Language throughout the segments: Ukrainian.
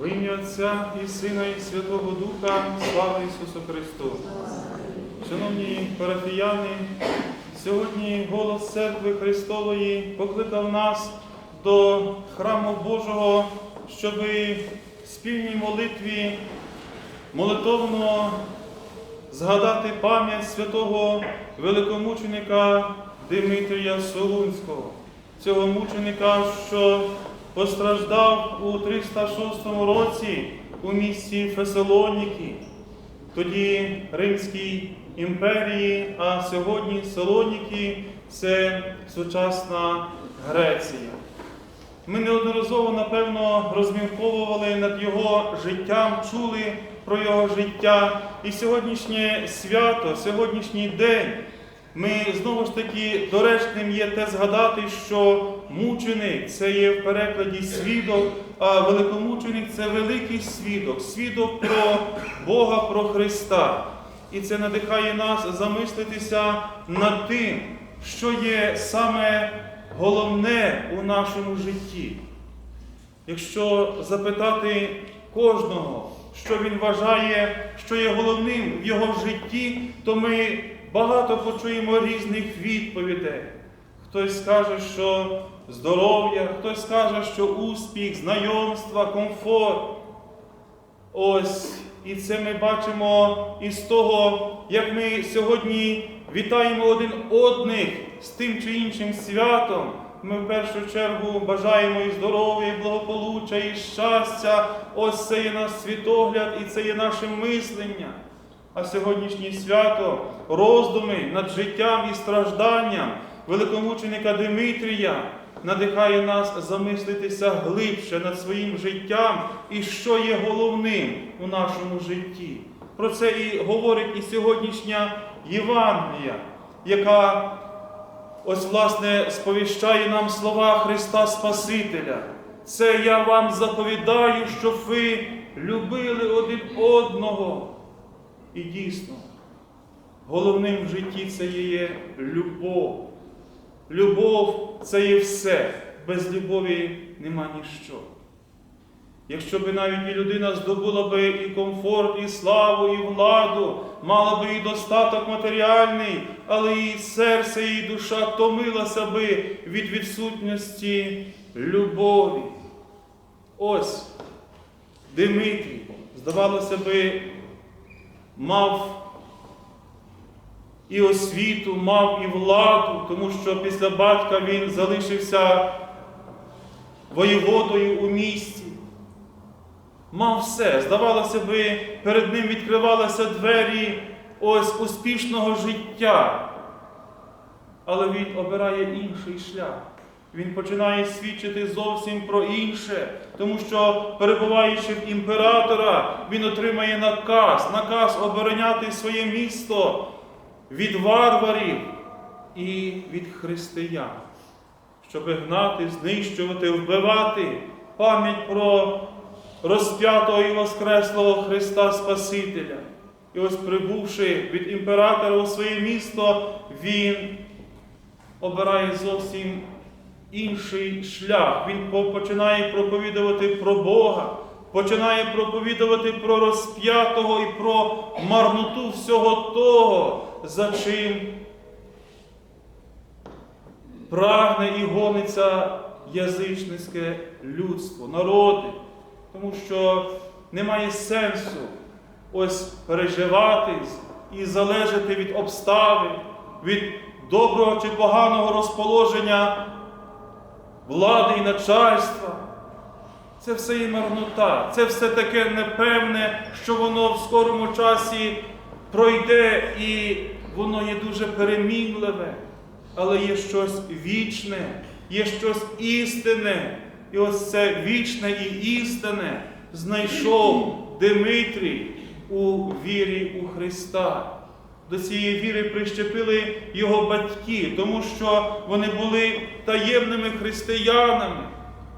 В ім'я Отця і Сина, і Святого Духа, слава Ісусу Христу! Шановні парафіяни, сьогодні голос церкви Христової покликав нас до храму Божого, щоб в спільній молитві молитовно згадати пам'ять святого великомученика Димитрія Солунського, цього мученика, що постраждав у 306 році у місті Фесалоніки, тоді Римській імперії, а сьогодні Салоніки це сучасна Греція. Ми неодноразово, напевно, розмірковували над його життям, чули про його життя. І сьогоднішнє свято, сьогоднішній день, ми знову ж таки доречним є те згадати, що мученик це є в перекладі свідок, а великомученик це великий свідок, свідок про Бога, про Христа. І це надихає нас замислитися над тим, що є саме головне у нашому житті. Якщо запитати кожного, що він вважає, що є головним в його житті, то ми багато почуємо різних відповідей. Хтось скаже, що здоров'я, хтось скаже, що успіх, знайомства, комфорт. Ось, і це ми бачимо із того, як ми сьогодні вітаємо один одних з тим чи іншим святом. Ми в першу чергу бажаємо і здоров'я, і благополуччя, і щастя. Ось це є наш світогляд, і це є наше мислення. А сьогоднішнє свято, роздуми над життям і стражданням великомученика Димитрія надихає нас замислитися глибше над своїм життям і що є головним у нашому житті. Про це і говорить і сьогоднішня Євангелія, яка ось власне сповіщає нам слова Христа Спасителя. Це я вам заповідаю, щоб ви любили один одного. І дійсно, головним в житті це є любов. Любов це є все. Без любові нема ніщо. Якщо б навіть і людина здобула би і комфорт, і славу, і владу, мала би і достаток матеріальний, але її серце, і душа томилася би від відсутності любові. Ось Димитрій, здавалося би, мав і освіту, мав і владу, тому що після батька він залишився воєводою у місті. Мав все. Здавалося би, перед ним відкривалися двері ось успішного життя. Але він обирає інший шлях. Він починає свідчити зовсім про інше, тому що, перебуваючи в імператора, він отримає наказ, наказ обороняти своє місто від варварів і від християн, щоб гнати, знищувати, вбивати пам'ять про розп'ятого і Воскреслого Христа Спасителя. І ось прибувши від імператора у своє місто, він обирає зовсім інший шлях. Він починає проповідувати про Бога, починає проповідувати про розп'ятого і про марноту всього того, за чим прагне і гониться язичницьке людство, народи. Тому що немає сенсу ось переживати і залежати від обставин, від доброго чи поганого розположення влади і начальства. Це все є марнота, це все таке непевне, що воно в скорому часі пройде і воно є дуже перемінливе, але є щось вічне, є щось істинне. І ось це вічне і істинне знайшов Димитрій у вірі у Христа. До цієї віри прищепили його батьки, тому що вони були таємними християнами.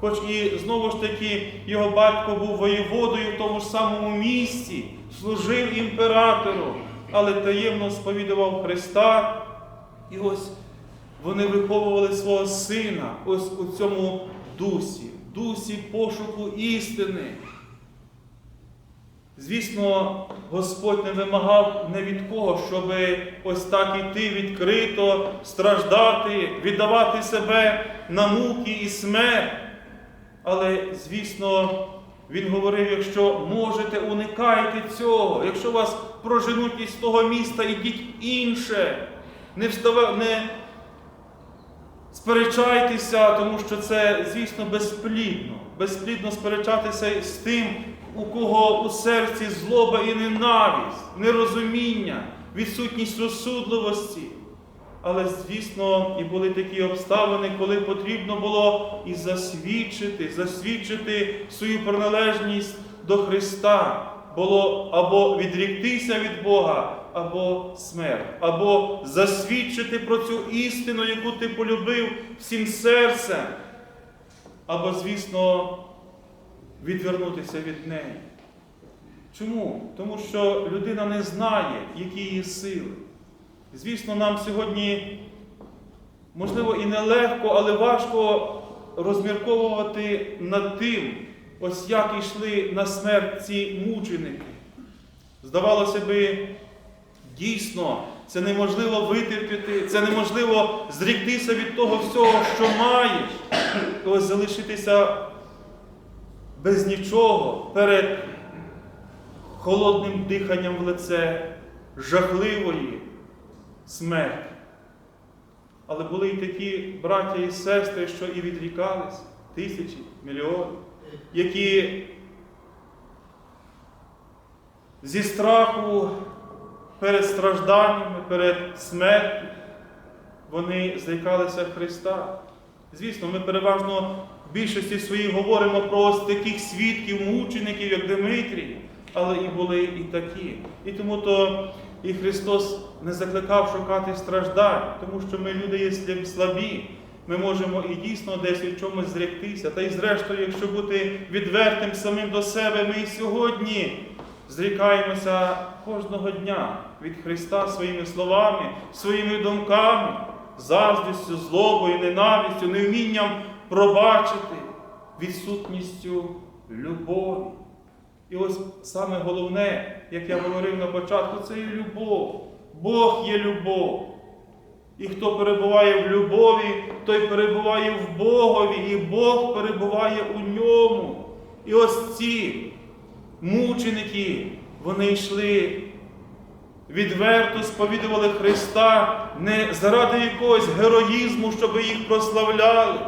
Хоч і знову ж таки його батько був воєводою в тому ж самому місці, служив імператору, але таємно сповідував Христа. І ось вони виховували свого сина ось у цьому дусі, дусі пошуку істини. Звісно, Господь не вимагав не від кого, щоб ось так іти відкрито, страждати, віддавати себе на муки і смерть. Але, звісно, Він говорив, якщо можете, уникайте цього, якщо вас проженуть із того міста, ідіть інше, не встава, не сперечайтеся, тому що це, звісно, безплідно. Безплідно сперечатися з тим, у кого у серці злоба і ненависть, нерозуміння, відсутність розсудливості. Але, звісно, і були такі обставини, коли потрібно було і засвідчити, засвідчити свою приналежність до Христа. Було або відріктися від Бога, або смерть, або засвідчити про цю істину, яку ти полюбив всім серцем, або, звісно, відвернутися від неї. Чому? Тому що людина не знає, які її сили. Звісно, нам сьогодні, можливо, і нелегко, але важко розмірковувати над тим, ось як йшли на смерть ці мученики. Здавалося би, дійсно, це неможливо витерпіти, це неможливо зріктися від того всього, що маєш, ось залишитися без нічого перед холодним диханням в лице жахливої смерті. Але були і такі браття і сестри, що і відрікались, тисячі, мільйони, які зі страху перед стражданнями, перед смертю, вони зрікалися Христа. Звісно, ми переважно більшості своїй говоримо про ось таких свідків, мучеників, як Дмитрій, але і були і такі. І тому то і Христос не закликав шукати страждань, тому що ми люди є слабі. Ми можемо і дійсно десь від чомусь зректися. Та й зрештою, якщо бути відвертим самим до себе, ми і сьогодні зрікаємося кожного дня від Христа своїми словами, своїми думками, заздрістю, злобою, ненавистю, невмінням пробачити, відсутністю любові. І ось саме головне, як я говорив на початку, це є любов. Бог є любов. І хто перебуває в любові, той перебуває в Богові, і Бог перебуває у ньому. І ось ці мученики, вони йшли відверто сповідували Христа не заради якогось героїзму, щоб їх прославляли.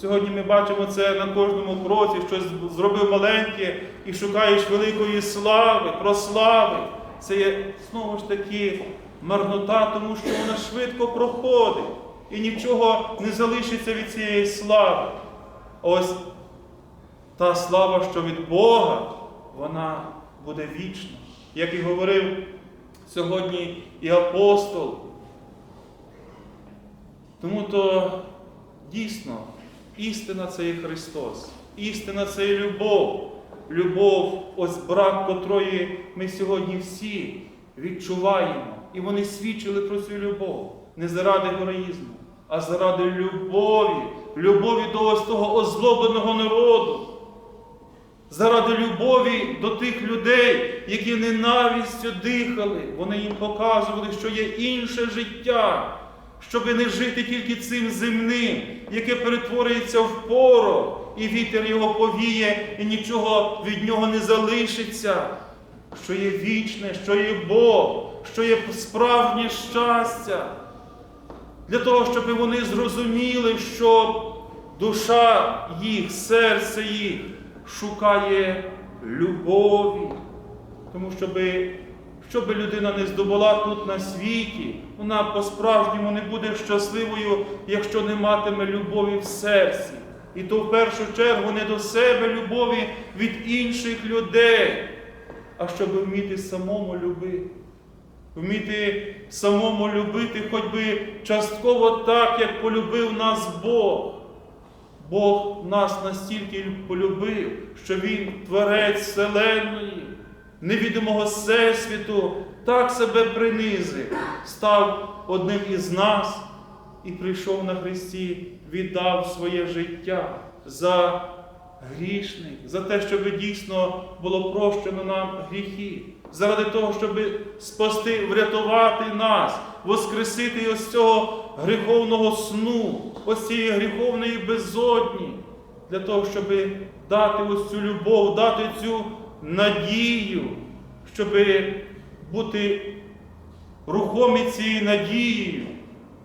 Сьогодні ми бачимо це на кожному кроці, щось зробив маленьке і шукаєш великої слави, прослави. Це є знову ж таки марнота, тому що вона швидко проходить і нічого не залишиться від цієї слави. Ось та слава, що від Бога, вона буде вічна. Як і говорив сьогодні і апостол. Тому то дійсно істина це є Христос, істина це є любов. Любов, ось брак котрої ми сьогодні всі відчуваємо. І вони свідчили про цю любов не заради героїзму, а заради любові, любові до ось того озлобленого народу. Заради любові до тих людей, які ненавистю дихали, вони їм показували, що є інше життя, щоби не жити тільки цим земним, яке перетворюється в поро, і вітер його повіє, і нічого від нього не залишиться, що є вічне, що є Бог, що є справжнє щастя. Для того, щоб вони зрозуміли, що душа їх, серце їх шукає любові. Тому щоби, щоби людина не здобула тут на світі, вона по-справжньому не буде щасливою, якщо не матиме любові в серці. І то в першу чергу не до себе любові від інших людей, а щоб вміти самому любити. Вміти самому любити, хоч би частково так, як полюбив нас Бог. Бог нас настільки полюбив, що Він творець Вселенної, невідомого Всесвіту, так себе принизив, став одним із нас і прийшов на Христі, віддав своє життя за грішний, за те, щоб дійсно було прощено нам гріхи, заради того, щоб спасти, врятувати нас, воскресити ось цього гріховного сну, ось цієї гріховної безодні, для того, щоб дати ось цю любов, дати цю надію, щоб бути рухомі цією надією,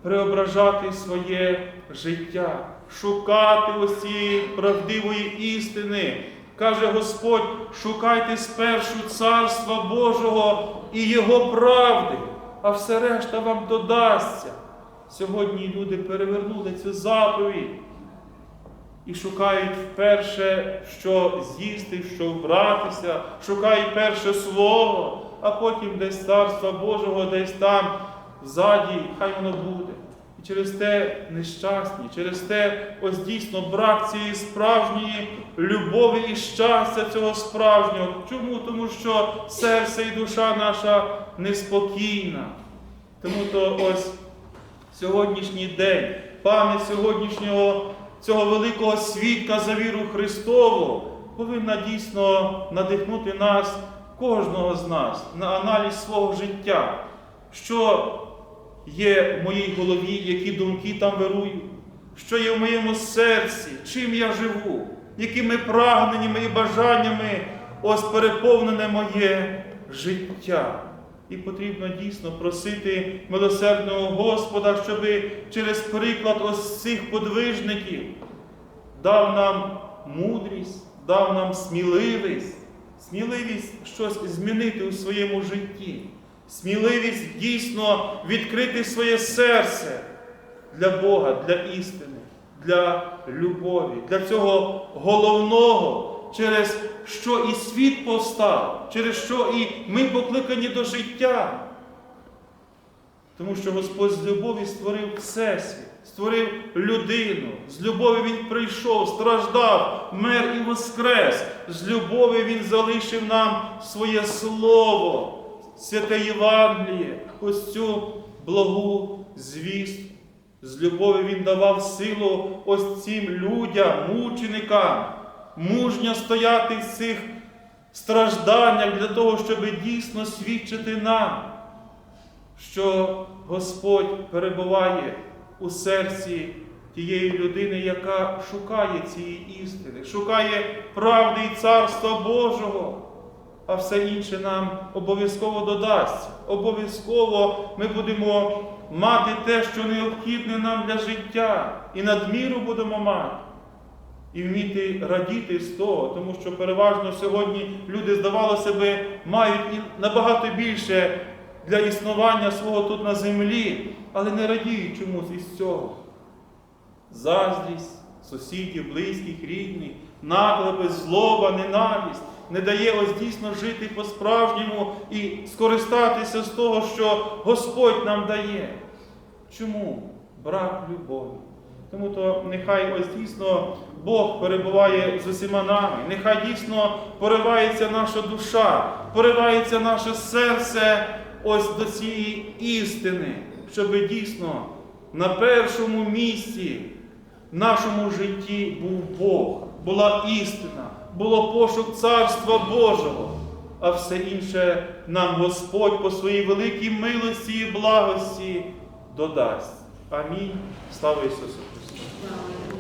преображати своє життя, шукати ось цієї правдивої істини. Каже Господь, шукайте спершу Царства Божого і Його правди, а все решта вам додасться. Сьогодні люди перевернули цю заповідь і шукають вперше, що з'їсти, що вбратися, шукають перше слово, а потім десь царства Божого, десь там ззаді, хай воно буде. І через те нещасні, через те ось дійсно брак цієї справжньої любові і щастя цього справжнього. Чому? Тому що серце і душа наша неспокійна. Тому то ось сьогоднішній день, пам'ять сьогоднішнього цього великого свідка за віру Христову повинна дійсно надихнути нас, кожного з нас, на аналіз свого життя, що є в моїй голові, які думки там вирують, що є в моєму серці, чим я живу, якими прагненнями і бажаннями ось переповнене моє життя. І потрібно дійсно просити милосердного Господа, щоб через приклад ось цих подвижників дав нам мудрість, дав нам сміливість, сміливість щось змінити у своєму житті, сміливість дійсно відкрити своє серце для Бога, для істини, для любові, для цього головного, через що і світ повстав, через що і ми покликані до життя. Тому що Господь з любові створив Всесвіт, створив людину. З любові Він прийшов, страждав, мер і воскрес. З любові Він залишив нам своє Слово, святе Євангеліє, ось цю благу звістку. З любові Він давав силу ось цим людям, мученикам, мужньо стояти в цих стражданнях для того, щоб дійсно свідчити нам що Господь перебуває у серці тієї людини, яка шукає цієї істини, шукає правди і царства Божого, а все інше нам обов'язково додасться. Обов'язково ми будемо мати те, що необхідне нам для життя, і надміру будемо мати. І вміти радіти з того, тому що переважно сьогодні люди, здавалося би, мають набагато більше для існування свого тут на землі, але не радіють чомусь із цього. Заздрість сусідів, близьких, рідних, наклепи, злоба, ненависть не дає ось дійсно жити по-справжньому і скористатися з того, що Господь нам дає. Чому? Брак любові. Тому то нехай ось дійсно Бог перебуває з усіма нами, нехай дійсно поривається наша душа, поривається наше серце ось до цієї істини, щоб дійсно на першому місці в нашому житті був Бог, була істина, було пошук Царства Божого, а все інше нам Господь по своїй великій милості і благості додасть. Амінь. Слава Ісусу Христу!